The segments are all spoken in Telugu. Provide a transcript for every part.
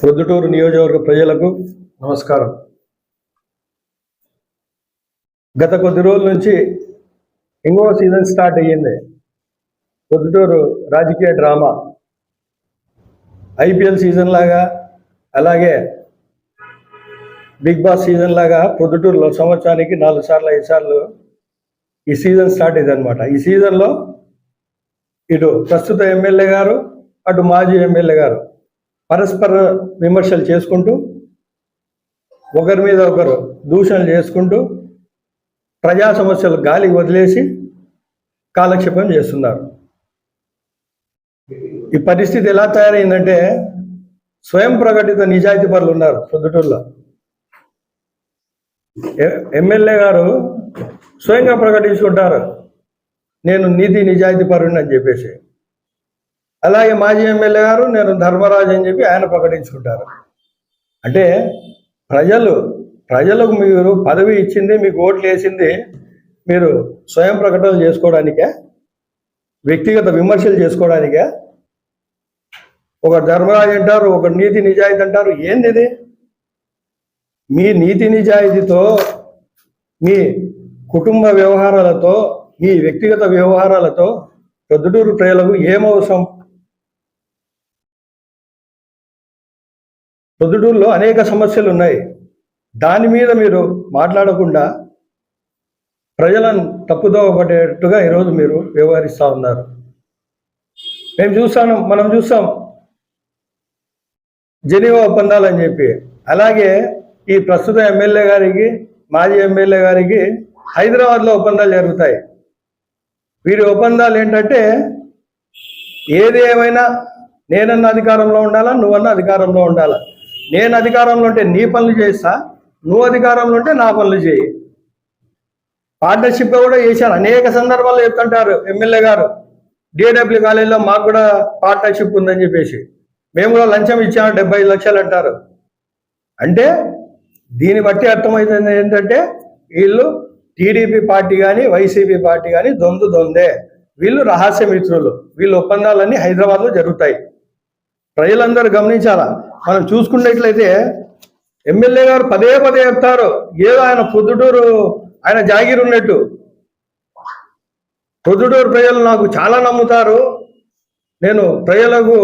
Proddatur నియోజకవర్గ ప్రజలకు నమస్కారం. గత కొద్ది రోజుల నుంచి ఇంకో సీజన్ స్టార్ట్ అయ్యింది. ప్రొద్దుటూరు రాజకీయ డ్రామా. ఐపీఎల్ సీజన్ లాగా అలాగే బిగ్ బాస్ సీజన్ లాగా ప్రొద్దుటూరులో సంవత్సరానికి నాలుగు సార్లు ఐదు సార్లు ఈ సీజన్ స్టార్ట్ అయింది అనమాట ఈ సీజన్లో ఇటు ప్రస్తుత ఎమ్మెల్యే గారు అటు మాజీ ఎమ్మెల్యే గారు పరస్పర విమర్శలు చేసుకుంటూ ఒకరి మీద ఒకరు దూషణలు చేసుకుంటూ ప్రజా సమస్యలు గాలికి వదిలేసి కాలక్షేపం చేస్తున్నారు. ఈ పరిస్థితి ఎలా తయారైందంటే స్వయం ప్రకటిత నిజాయితీ పరులు ఉన్నారు ప్రొద్దుటూరులో ఎమ్మెల్యే గారు స్వయంగా ప్రకటించుకుంటారు నేను నీతి నిజాయితీ పరుని అని చెప్పేసి. అలాగే మాజీ ఎమ్మెల్యే గారు నేను ధర్మరాజు అని చెప్పి ఆయన ప్రకటించుకుంటారు. అంటే ప్రజలు ప్రజలకు మీరు పదవి ఇచ్చింది మీకు ఓట్లు వేసింది మీరు స్వయం ప్రకటనలు చేసుకోవడానికే వ్యక్తిగత విమర్శలు చేసుకోవడానికే ఒక ధర్మరాజు అంటారు ఒక నీతి నిజాయితీ అంటారు ఏంది ఇది మీ నీతి నిజాయితీతో మీ కుటుంబ వ్యవహారాలతో మీ వ్యక్తిగత వ్యవహారాలతో ప్రొద్దుటూరు ప్రజలకు ఏమవసరం? పొద్దుటూరులో అనేక సమస్యలు ఉన్నాయి దాని మీద మీరు మాట్లాడకుండా ప్రజలను తప్పుదోవ పడేట్టుగా ఈరోజు మీరు వ్యవహరిస్తూ ఉన్నారు. మేము చూస్తాను మనం చూస్తాం. జెనీవా ఒప్పందాలు అని చెప్పి. అలాగే ఈ ప్రస్తుత ఎమ్మెల్యే గారికి మాజీ ఎమ్మెల్యే గారికి హైదరాబాద్లో ఒప్పందాలు జరుగుతాయి. వీరి ఒప్పందాలు ఏంటంటే ఏది ఏమైనా నేనన్న అధికారంలో ఉండాలా నువ్వన్న అధికారంలో ఉండాలా? నేను అధికారంలో ఉంటే నీ పనులు చేస్తా నువ్వు అధికారంలో ఉంటే నా పనులు చేయి. పార్ట్నర్షిప్ కూడా చేశాను. అనేక సందర్భాల్లో చెప్తుంటారు ఎమ్మెల్యే గారు డిఏడబ్ల్యూ కాలేజీలో మాకు కూడా పార్ట్నర్షిప్ ఉందని చెప్పేసి. మేము కూడా లంచం ఇచ్చాము డెబ్బై లక్షలు అంటారు. అంటే దీన్ని బట్టి అర్థమవుతుంది ఏంటంటే వీళ్ళు టీడీపీ పార్టీ కానీ వైసీపీ పార్టీ కానీ దొందు దొందే. వీళ్ళు రహస్య మిత్రులు. వీళ్ళ ఒప్పందాలన్నీ హైదరాబాద్లో జరుగుతాయి. ప్రజలందరూ గమనించాలా? మనం చూసుకున్నట్లయితే ఎమ్మెల్యే గారు పదే పదే చెప్తారు. ఏదో ఆయన పొద్దుటూరు ఆయన జాగీర్ ఉన్నట్టు. పొద్దుటూరు ప్రజలు నాకు చాలా నమ్ముతారు. నేను ప్రజలకు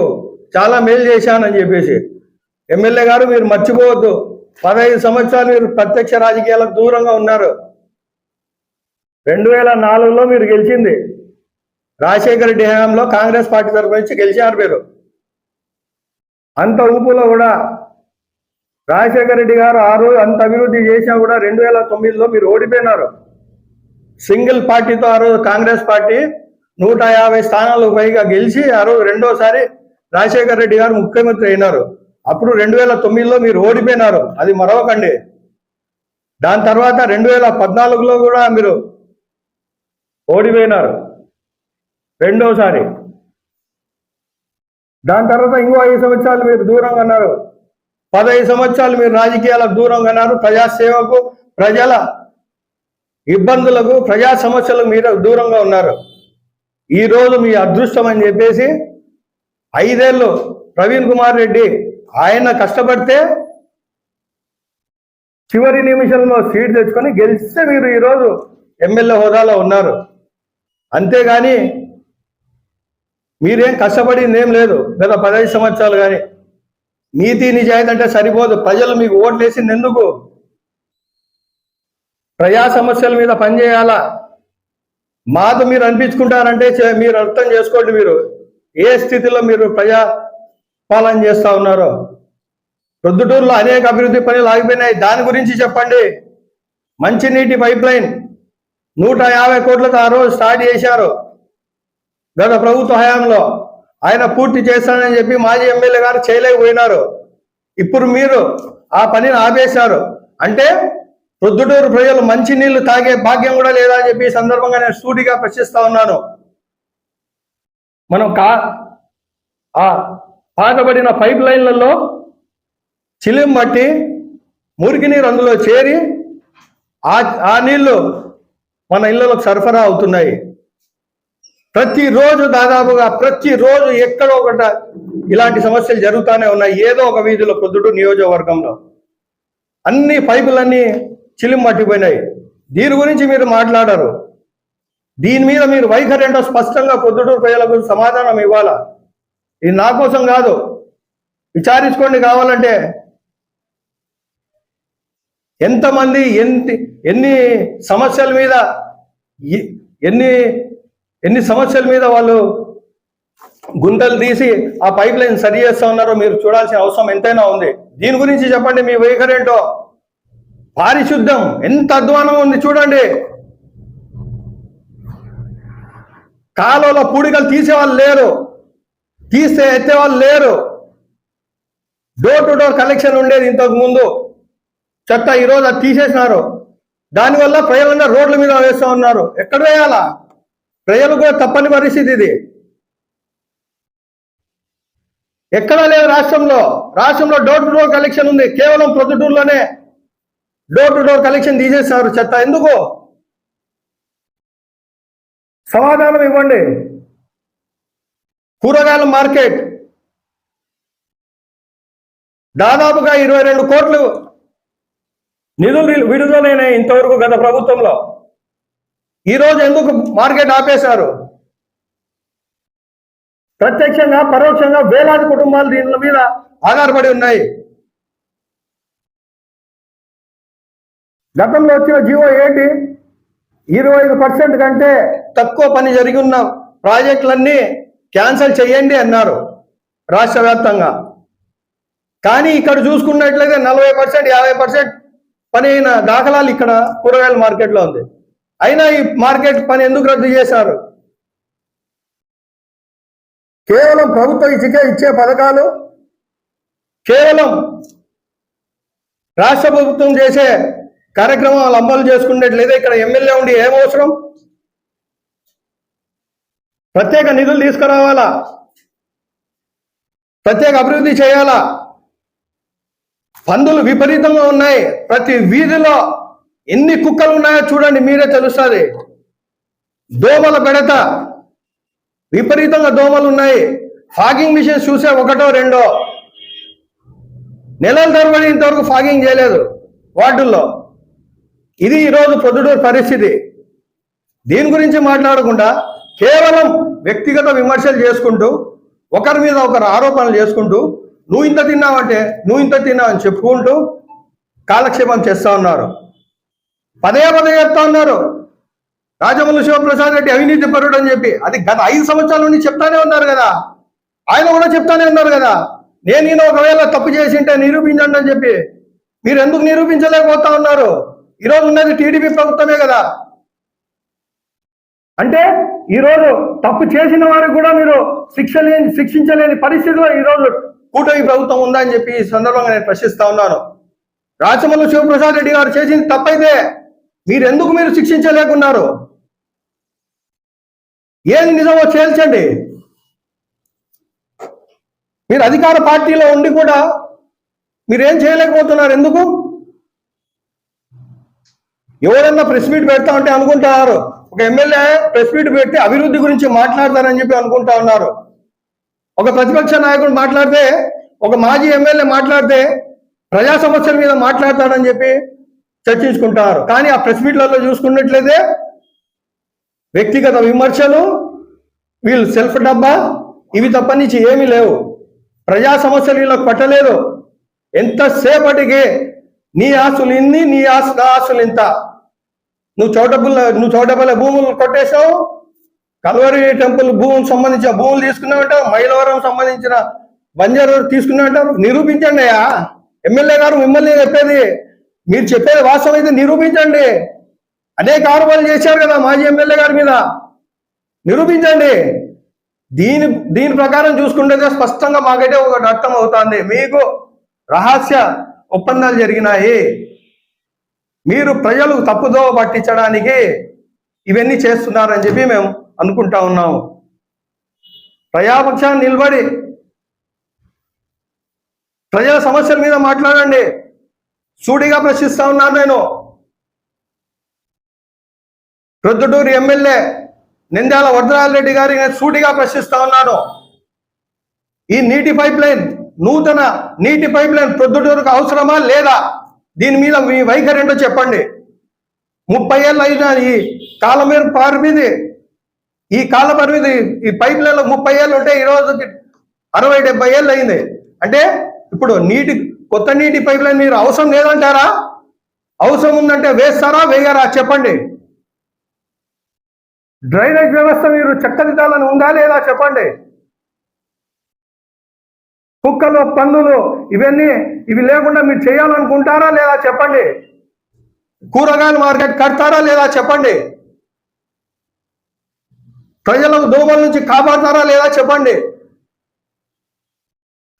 చాలా మేలు చేశానని చెప్పేసి. ఎమ్మెల్యే గారు మీరు మర్చిపోవద్దు. పదహైదు సంవత్సరాలు మీరు ప్రత్యక్ష రాజకీయాలకు దూరంగా ఉన్నారు. రెండు వేల నాలుగులో మీరు గెలిచింది. రాజశేఖర రెడ్డి హయాంలో కాంగ్రెస్ పార్టీ తరఫు నుంచి గెలిచారు మీరు. అంత ఊపులో కూడా రాజశేఖర రెడ్డి గారు ఆ రోజు అంత అభివృద్ధి చేసినా కూడా రెండు వేల తొమ్మిదిలో మీరు ఓడిపోయినారు. సింగిల్ పార్టీతో ఆ రోజు కాంగ్రెస్ పార్టీ నూట యాభై స్థానాలు పైగా గెలిచి ఆ రోజు రెండోసారి రాజశేఖర రెడ్డి గారు ముఖ్యమంత్రి అయినారు. అప్పుడు రెండు వేల తొమ్మిదిలో మీరు ఓడిపోయినారు. అది మరవకండి. దాని తర్వాత రెండు వేల పద్నాలుగులో కూడా మీరు ఓడిపోయినారు. రెండోసారి దాని తర్వాత ఇంకో ఐదు సంవత్సరాలు మీరు దూరంగా ఉన్నారు. పదహైదు సంవత్సరాలు మీరు రాజకీయాలకు దూరంగా ఉన్నారు. ప్రజాసేవకు ప్రజల ఇబ్బందులకు ప్రజా సమస్యలకు మీరు దూరంగా ఉన్నారు. ఈ రోజు మీ అదృష్టం అని చెప్పేసి ఐదేళ్ళు ప్రవీణ్ కుమార్ రెడ్డి ఆయన కష్టపడితే చివరి నిమిషంలో సీట్ తెచ్చుకొని గెలిస్తే మీరు ఈరోజు ఎమ్మెల్యే హోదాలో ఉన్నారు. అంతేగాని మీరేం కష్టపడింది ఏం లేదు. గత పదహైదు సంవత్సరాలు కానీ. నీతి నిజాయితీ అంటే సరిపోదు. ప్రజలు మీకు ఓట్లు వేసింది ఎందుకు ప్రజా సమస్యల మీద పనిచేయాలా? మాతో మీరు అనిపించుకుంటారంటే చే- మీరు అర్థం చేసుకోండి మీరు. ఏ స్థితిలో మీరు ప్రజా పాలన చేస్తా ఉన్నారో. ప్రొద్దుటూరులో అనేక అభివృద్ధి పనులు ఆగిపోయినాయి. దాని గురించి చెప్పండి. మంచినీటి పైప్ లైన్ నూట యాభై కోట్లతో ఆ రోజు స్టార్ట్ చేశారు. గత ప్రభుత్వ హయాంలో ఆయన పూర్తి చేస్తానని చెప్పి మాజీ ఎమ్మెల్యే గారు చేయలేకపోయినారు. ఇప్పుడు మీరు ఆ పనిని ఆపేశారు. అంటే ప్రొద్దుటూరు ప్రజలు మంచి నీళ్ళు తాగే భాగ్యం కూడా లేదా అని చెప్పి సందర్భంగా నేను సూటిగా ప్రశ్నిస్తా ఉన్నాను. మనం కా ఆ పాతబడిన పైప్ లైన్లలో చిలిం బట్టి మురికి నీరు అందులో చేరి ఆ ఆ నీళ్ళు మన ఇళ్ళలోకి సరఫరా అవుతున్నాయి. ప్రతిరోజు దాదాపుగా ప్రతిరోజు ఎక్కడో ఒకట ఇలాంటి సమస్యలు జరుగుతూనే ఉన్నాయి. ఏదో ఒక వీధిలో పొద్దుడు నియోజకవర్గంలో. అన్ని పైపులన్నీ చిలిం పట్టిపోయినాయి. దీని గురించి మీరు మాట్లాడరు. దీని మీద మీరు వైఖరి ఏంటో స్పష్టంగా పొద్దుటూరు ప్రజలకు సమాధానం ఇవ్వాలా? ఇది నా కోసం కాదు. విచారించుకోండి కావాలంటే. ఎంతమంది ఎన్ని ఎన్ని సమస్యల మీద ఎన్ని ఎన్ని సమస్యల మీద వాళ్ళు గుంతలు తీసి ఆ పైప్ లైన్ సరి చేస్తా ఉన్నారో మీరు చూడాల్సిన అవసరం ఎంతైనా ఉంది. దీని గురించి చెప్పండి మీ వైఖరి ఏంటో. పారిశుద్ధం ఎంత అధ్వానం ఉంది చూడండి. కాలువలో పూడికలు తీసేవాళ్ళు లేరు. తీస్తే ఎత్తేవాళ్ళు లేరు. డోర్ టు డోర్ కలెక్షన్ ఉండేది ఇంతకు ముందు. చెత్త ఈరోజు అది తీసేసినారు. దానివల్ల ప్రజలందరూ రోడ్ల మీద వేస్తూ ఉన్నారు. ఎక్కడ వేయాలా? ప్రజలు కూడా తప్పని పరిస్థితి ఇది. ఎక్కడా లేదు రాష్ట్రంలో. రాష్ట్రంలో డోర్ టు డోర్ కలెక్షన్ ఉంది. కేవలం ప్రొద్దుటూరులోనే డోర్ టు డోర్ కలెక్షన్ తీసేస్తారు చెత్త. ఎందుకు? సమాధానం ఇవ్వండి. కూరగాయల మార్కెట్. దాదాపుగా ఇరవై రెండు కోట్లు నిధులు విడుదలైన ఇంతవరకు గత ప్రభుత్వంలో. ఈరోజు ఎందుకు మార్కెట్ ఆపేశారు? ప్రత్యక్షంగా పరోక్షంగా వేలాది కుటుంబాలు దీని మీద ఆధారపడి ఉన్నాయి. గతంలో వచ్చిన జీవో ఏంటి? ఇరవై ఐదు పర్సెంట్ కంటే తక్కువ పని జరిగి ఉన్న ప్రాజెక్టులన్నీ క్యాన్సిల్ చేయండి అన్నారు రాష్ట్ర వ్యాప్తంగా. కానీ ఇక్కడ చూసుకున్నట్లయితే నలభై పర్సెంట్ యాభై పర్సెంట్ పని అయిన దాఖలాలు ఇక్కడ కూరగాయల మార్కెట్లో ఉంది. అయినా ఈ మార్కెట్ పని ఎందుకు రద్దు చేశారు? కేవలం ప్రభుత్వం ఇచ్చే ఇచ్చే పథకాలు? కేవలం రాష్ట్ర ప్రభుత్వం చేసే కార్యక్రమాలు అమలు చేసుకున్నట్లయితే ఇక్కడ ఎమ్మెల్యే ఉండి ఏం అవసరం? ప్రత్యేక నిధులు తీసుకురావాలా? ప్రత్యేక అభివృద్ధి చేయాలా? పందులు విపరీతంగా ఉన్నాయి. ప్రతి వీధిలో ఎన్ని కుక్కలు ఉన్నాయో చూడండి మీరే తెలుస్తుంది. దోమల బెడత విపరీతంగా దోమలు ఉన్నాయి ఫాగింగ్ మిషన్స్ చూసే ఒకటో రెండో. నెలల తరబడి ఇంతవరకు ఫాగింగ్ చేయలేదు వార్డుల్లో. ఇది ఈరోజు పొద్దుటూరు పరిస్థితి. దీని గురించి మాట్లాడకుండా కేవలం వ్యక్తిగత విమర్శలు చేసుకుంటూ ఒకరి మీద ఒకరు ఆరోపణలు చేసుకుంటూ నువ్వు ఇంత తిన్నావంటే నువ్వు ఇంత తిన్నావని చెప్పుకుంటూ కాలక్షేపం చేస్తా ఉన్నారు. పదే పదే చెప్తా ఉన్నారు. రాజమల్లి శివప్రసాద్ రెడ్డి అవినీతి పరుడు అని చెప్పి. అది గత ఐదు సంవత్సరాల నుండి చెప్తానే ఉన్నారు కదా. ఆయన కూడా చెప్తానే ఉన్నారు కదా. నేను నేను ఒకవేళ తప్పు చేసి ఉంటే నిరూపించండి అని చెప్పి. మీరు ఎందుకు నిరూపించలేకపోతా ఉన్నారు? ఈరోజు ఉన్నది టీడీపీ ప్రభుత్వమే కదా. అంటే ఈరోజు తప్పు చేసిన వారికి కూడా మీరు శిక్ష లేని శిక్షించలేని పరిస్థితిలో ఈరోజు కూటమి ప్రభుత్వం ఉందని చెప్పి ఈ సందర్భంగా నేను ప్రశ్నిస్తా ఉన్నాను. రాచమల్లు శివప్రసాద్ రెడ్డి గారు చేసింది తప్పైతే మీరు ఎందుకు మీరు శిక్షించలేకున్నారు? ఏది నిజమో చేల్చండి మీరు అధికార పార్టీలో ఉండి కూడా మీరేం చేయలేకపోతున్నారు ఎందుకు? ఎవరన్నా ప్రెస్ మీట్ పెడతా ఉంటే అనుకుంటున్నారు ఒక ఎమ్మెల్యే ప్రెస్ మీట్ పెట్టి అభివృద్ధి గురించి మాట్లాడతారని చెప్పి అనుకుంటా ఉన్నారు. ఒక ప్రతిపక్ష నాయకుడు మాట్లాడితే ఒక మాజీ ఎమ్మెల్యే మాట్లాడితే ప్రజా సమస్యల మీద మాట్లాడతాడని చెప్పి చర్చించుకుంటారు. కానీ ఆ ప్రెస్ మీట్లలో చూసుకున్నట్లయితే వ్యక్తిగత విమర్శలు వీళ్ళు సెల్ఫ్ డబ్బా ఇవి తప్ప నుంచి ఏమీ లేవు. ప్రజా సమస్యలు వీళ్ళకి పట్టలేదు. ఎంతసేపటికి నీ ఆస్తులు ఇన్ని నీ ఆస్తు నా ఆస్తులు ఇంత. నువ్వు చౌటబుల్ల నువ్వు చౌటబల్ల భూములు కొట్టేశావు. కల్వరి టెంపుల్ భూములకు సంబంధించిన భూములు తీసుకున్నామంటావు మైలవరం సంబంధించిన బంజారు తీసుకున్నామంటారు నిరూపించండి అయ్యా. ఎమ్మెల్యే గారు మిమ్మల్ని చెప్పేది మీరు చెప్పేది వాస్తవం అయితే నిరూపించండి. అనేక ఆరోపణలు చేశారు కదా మాజీ ఎమ్మెల్యే గారి మీద. నిరూపించండి. దీని దీని ప్రకారం చూసుకుంటే స్పష్టంగా మాకైతే ఒకటి అర్థం అవుతుంది మీకు రహస్య ఒప్పందాలు జరిగినాయి. మీరు ప్రజలు తప్పుదోవ పట్టించడానికి ఇవన్నీ చేస్తున్నారని చెప్పి మేము అనుకుంటా ఉన్నాము ప్రజాపక్షాన్ని నిలబడి ప్రజల సమస్యల మీద మాట్లాడండి. సూటిగా ప్రశ్నిస్తా ఉన్నాను నేను. ప్రొద్దుటూరు ఎమ్మెల్యే నింద్యాల వరదరాజరెడ్డి గారి నేను సూటిగా ప్రశ్నిస్తా ఉన్నాను. ఈ నీటి పైప్ లైన్ నూతన నీటి పైప్ లైన్ ప్రొద్దుటూరుకు అవసరమా లేదా? దీని మీద మీ వైఖరి ఏంటో చెప్పండి. ముప్పై ఏళ్ళు అయిన ఈ కాలమీర పరిమితి ఈ కాల పరిమితి ఈ పైప్ లైన్లో ముప్పై ఏళ్ళు ఉంటే ఈరోజు అరవై డెబ్బై ఏళ్ళు అయింది. అంటే ఇప్పుడు నీటి కొత్త నీటి పైప్ లైన్ మీరు అవసరం లేదంటారా? అవసరం ఉందంటే వేస్తారా వేయరా? చెప్పండి. డ్రైనేజ్ వ్యవస్థ మీరు చక్కదిద్దాలని ఉందా లేదా చెప్పండి. కుక్కలు పందులు ఇవన్నీ ఇవి లేకుండా మీరు చేయాలనుకుంటారా లేదా చెప్పండి. కూరగాయల మార్కెట్ కడతారా లేదా చెప్పండి. ప్రజలకు దోమల నుంచి కాపాడతారా లేదా చెప్పండి.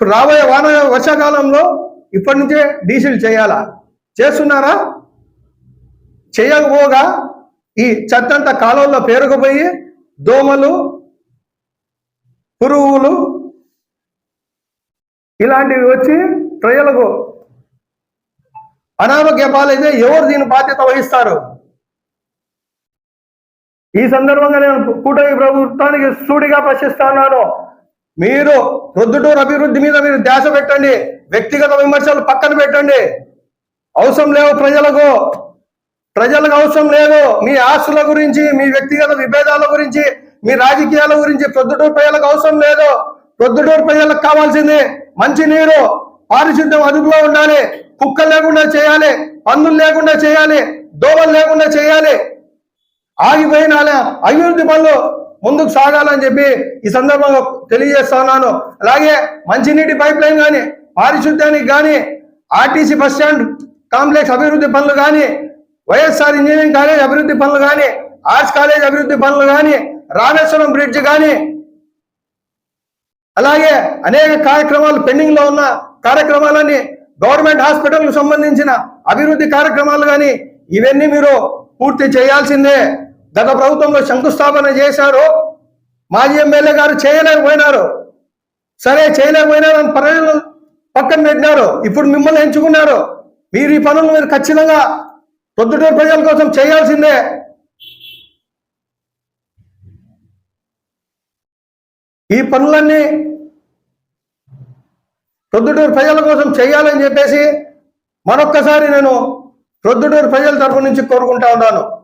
ఇప్పుడు రాబోయే వాన వర్షాకాలంలో ఇప్పటి నుంచే డీజిల్ చేయాలా? చేస్తున్నారా? చేయకపోగా ఈ చెత్తంతా కాలువల్లో పేరుకుపోయి దోమలు పురుగులు ఇలాంటివి వచ్చి ప్రజలకు అనారోగ్య పాలైతే ఎవరు దీని బాధ్యత వహిస్తారు? ఈ సందర్భంగా నేను కూటమి ప్రభుత్వానికి సూటిగా ప్రశ్నిస్తున్నాను మీరు ప్రొద్దుటూరు అభివృద్ధి మీద మీరు ధ్యాస పెట్టండి. వ్యక్తిగత విమర్శలు పక్కన పెట్టండి. అవసరం లేవు ప్రజలకు. ప్రజలకు అవసరం లేదు. మీ ఆస్తుల గురించి మీ వ్యక్తిగత విభేదాల గురించి మీ రాజకీయాల గురించి ప్రొద్దుటూరు ప్రజలకు అవసరం లేదు. ప్రొద్దుటూరు ప్రజలకు కావాల్సింది మంచి నీరు పారిశుద్ధ్యం అదుపులో ఉండాలి. కుక్కలు లేకుండా చేయాలి. పందులు లేకుండా చేయాలి. దోమలు లేకుండా చేయాలి. ఆగిపోయిన అభివృద్ధి పనులు ముందుకు సాగాలని చెప్పి ఈ సందర్భంగా తెలియజేస్తున్నాను. అలాగే మంచినీటి పైప్ లైన్ కానీ పారిశుద్ధ్యానికి కానీ ఆర్టీసీ బస్ స్టాండ్ కాంప్లెక్స్ అభివృద్ధి పనులు కానీ వైఎస్ఆర్ ఇంజనీరింగ్ కాలేజ్ అభివృద్ధి పనులు కానీ ఆర్ట్స్ కాలేజ్ అభివృద్ధి పనులు కానీ రామేశ్వరం బ్రిడ్జ్ కానీ అలాగే అనేక కార్యక్రమాలు పెండింగ్లో ఉన్న కార్యక్రమాలని గవర్నమెంట్ హాస్పిటల్ సంబంధించిన అభివృద్ధి కార్యక్రమాలు కానీ ఇవన్నీ మీరు పూర్తి చేయాల్సిందే. గత ప్రభుత్వంలో శంకుస్థాపన చేశారు. మాజీ ఎమ్మెల్యే గారు చేయలేకపోయినారు. సరే చేయలేకపోయినారు అని ప్రజలు పక్కన పెట్టినారు. ఇప్పుడు మిమ్మల్ని ఎంచుకున్నారు. మీరు ఈ పనులు మీరు ఖచ్చితంగా ప్రొద్దుటూరు ప్రజల కోసం చేయాల్సిందే. ఈ పనులన్నీ ప్రొద్దుటూరు ప్రజల కోసం చేయాలని చెప్పేసి మరొక్కసారి నేను ప్రొద్దుటూరు ప్రజల తరఫు నుంచి కోరుకుంటా ఉన్నాను.